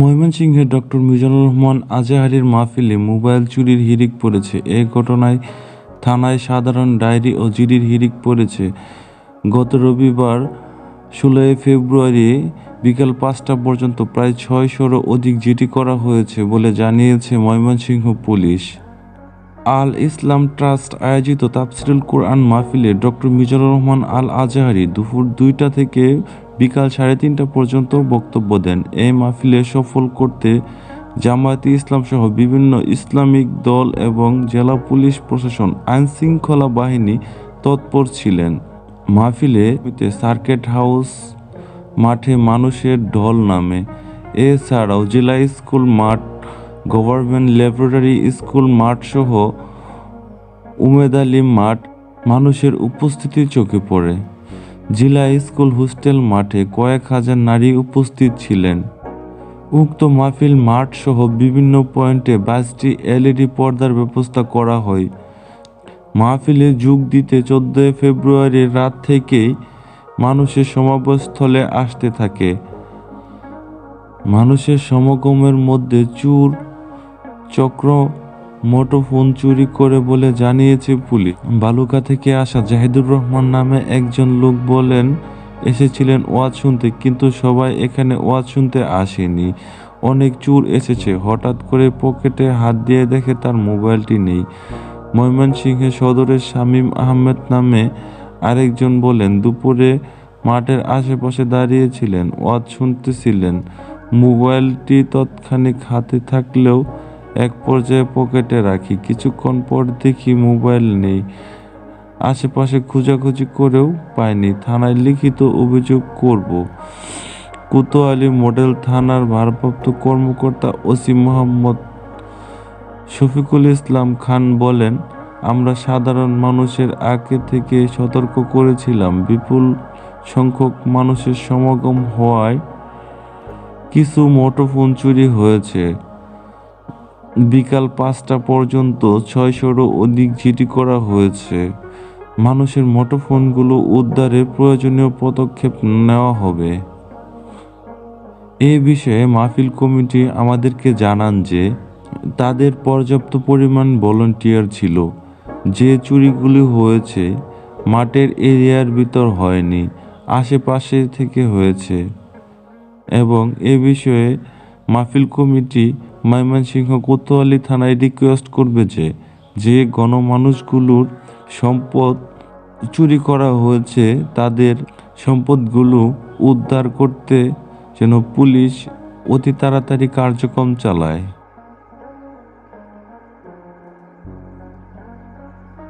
ময়মনসিংহের ডক্টর মিজানুর রহমান আজাহারির মাহফিলে মোবাইল চুরির হিরিক পড়েছে। এ ঘটনায় থানায় সাধারণ ডায়েরি ও জিডির হিরিক পড়েছে। গত রবিবার ষোলোই ফেব্রুয়ারি বিকাল পাঁচটা পর্যন্ত প্রায় ছয়শোরও অধিক জিডি করা হয়েছে বলে জানিয়েছে ময়মনসিংহ পুলিশ। আল ইসলাম ট্রাস্ট আয়োজিত তাফসিরুল কোরআন মাহফিলে ডক্টর মিজানুর রহমান আল আজাহারি দুপুর দুইটা থেকে বিকাল সাড়ে তিনটা পর্যন্ত বক্তব্য দেন। এই মাহফিলে সফল করতে জামায়াতে ইসলাম সহ বিভিন্ন ইসলামিক দল এবং জেলা পুলিশ প্রশাসন, আইনশৃঙ্খলা বাহিনী তৎপর ছিলেন। মাহফিলে সার্কেট হাউস, মাঠে মানুষের ঢল নামে। এছাড়াও জেলা স্কুল, মাঠ, গভর্নমেন্ট ল্যাবরেটরি স্কুল, মাঠ সহ উমেদ আলী মাঠ মানুষের উপস্থিতি চোখে পড়ে। জেলা স্কুল হোস্টেল মাঠে কয়েক হাজার নারী উপস্থিত ছিলেন। উক্ত মাহফিল মাঠ সহ বিভিন্ন পয়েন্টে বাইশটি এলইডি পর্দার ব্যবস্থা করা হয়। মাহফিলে যোগ দিতে চোদ্দোই ফেব্রুয়ারির রাত থেকেই মানুষের সমাবেশস্থলে আসতে থাকে। মানুষের সমাগমের মধ্যে চুর, চক্র মুঠোফোন চুরি করে বলে জানিয়েছে পুলিশ। বালুকা থেকে আসা জাহিদুর রহমান নামে একজন লোক বলেন, এসেছিলেন ওয়াজ শুনতে, কিন্তু সবাই এখানে ওয়াজ শুনতে আসেনি। অনেক চুর এসেছে। হঠাৎ করে পকেটে হাত দিয়ে দেখে তার মোবাইলটি নেই। ময়মনসিংহে সদরের শামীম আহমেদ নামে আরেকজন বলেন, দুপুরে মাঠের আশেপাশে দাঁড়িয়েছিলেন, ওয়াজ শুনতেছিলেন। মোবাইলটি তৎক্ষণিক হাতে থাকলেও এক পর্যায়ে পকেটে রাখি। কিছুক্ষণ পর দেখি মোবাইল নেই। আশেপাশে খোঁজাখুঁজি করেও পাইনি। থানায় লিখিত অভিযোগ করব। কোতোয়ালি মডেল থানার ভারপ্রাপ্ত কর্মকর্তা ওসি মোহাম্মদ শফিকুল ইসলাম খান বলেন, আমরা সাধারণ মানুষের আগে থেকে সতর্ক করেছিলাম। বিপুল সংখ্যক মানুষের সমাগম হওয়ায় কিছু মোটোফোন চুরি হয়েছে। বিকাল পাঁচটা পর্যন্ত ছয়শোরও অধিক জিডি করা হয়েছে। মানুষের মুঠোফোনগুলো উদ্ধারে প্রয়োজনীয় পদক্ষেপ নেওয়া হবে। এ বিষয়ে মাহফিল কমিটি আমাদেরকে জানান যে, তাদের পর্যাপ্ত পরিমাণ ভলান্টিয়ার ছিল। যে চুরিগুলি হয়েছে, মাঠের এরিয়ার ভিতর হয়নি, আশেপাশে থেকে হয়েছে। এবং এ বিষয়ে মাহফিল কমিটি ময়মনসিংহ কোতোয়ালি থানায় রিকোয়েস্ট করবে যে যে গণমানুষগুলোর সম্পদ চুরি করা হয়েছে, তাদের সম্পদগুলো উদ্ধার করতে যেন পুলিশ অতি তাড়াতাড়ি কার্যক্রম চালায়।